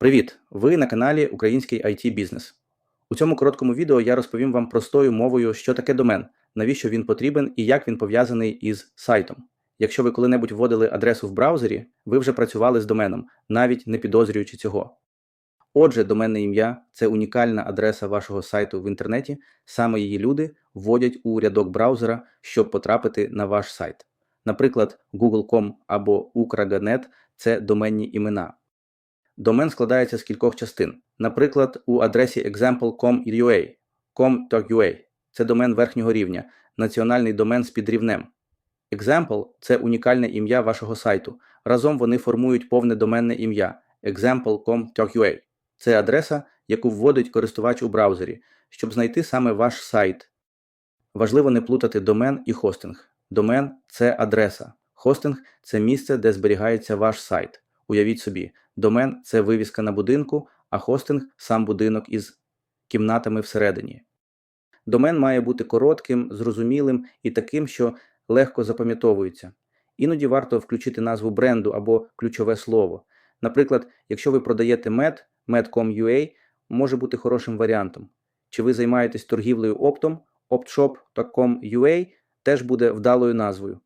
Привіт! Ви на каналі Український IT Бізнес. У цьому короткому відео я розповім вам простою мовою, що таке домен, навіщо він потрібен і як він пов'язаний із сайтом. Якщо ви коли-небудь вводили адресу в браузері, ви вже працювали з доменом, навіть не підозрюючи цього. Отже, доменне ім'я це унікальна адреса вашого сайту в інтернеті, саме її люди вводять у рядок браузера, щоб потрапити на ваш сайт. Наприклад, Google.com або Ukraga.net – це доменні імена. Домен складається з кількох частин. Наприклад, у адресі example.com.ua, com.ua – це домен верхнього рівня, національний домен з підрівнем. Example – це унікальне ім'я вашого сайту. Разом вони формують повне доменне ім'я example.com.ua. Це адреса, яку вводить користувач у браузері, щоб знайти саме ваш сайт. Важливо не плутати домен і хостинг. Домен це адреса. Хостинг це місце, де зберігається ваш сайт. Уявіть собі, домен це вивіска на будинку, а хостинг сам будинок із кімнатами всередині. Домен має бути коротким, зрозумілим і таким, що легко запам'ятовується. Іноді варто включити назву бренду або ключове слово. Наприклад, якщо ви продаєте мед, med.com.ua може бути хорошим варіантом. Чи ви займаєтесь торгівлею оптом, optshop.com.ua теж буде вдалою назвою.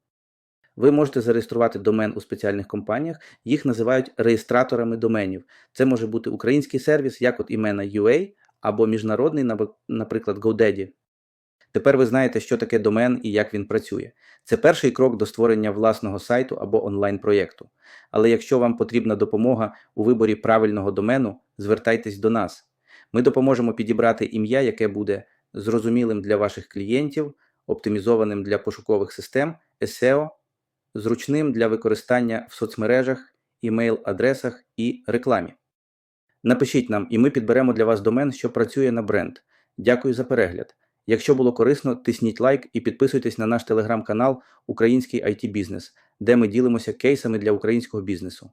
Ви можете зареєструвати домен у спеціальних компаніях, їх називають реєстраторами доменів. Це може бути український сервіс, як от імена UA, або міжнародний, наприклад, GoDaddy. Тепер ви знаєте, що таке домен і як він працює. Це перший крок до створення власного сайту або онлайн-проєкту. Але якщо вам потрібна допомога у виборі правильного домену, звертайтесь до нас. Ми допоможемо підібрати ім'я, яке буде зрозумілим для ваших клієнтів, оптимізованим для пошукових систем, SEO, зручним для використання в соцмережах, імейл-адресах і рекламі. Напишіть нам, і ми підберемо для вас домен, що працює на бренд. Дякую за перегляд. Якщо було корисно, тисніть лайк і підписуйтесь на наш телеграм-канал Український IT Бізнес, де ми ділимося кейсами для українського бізнесу.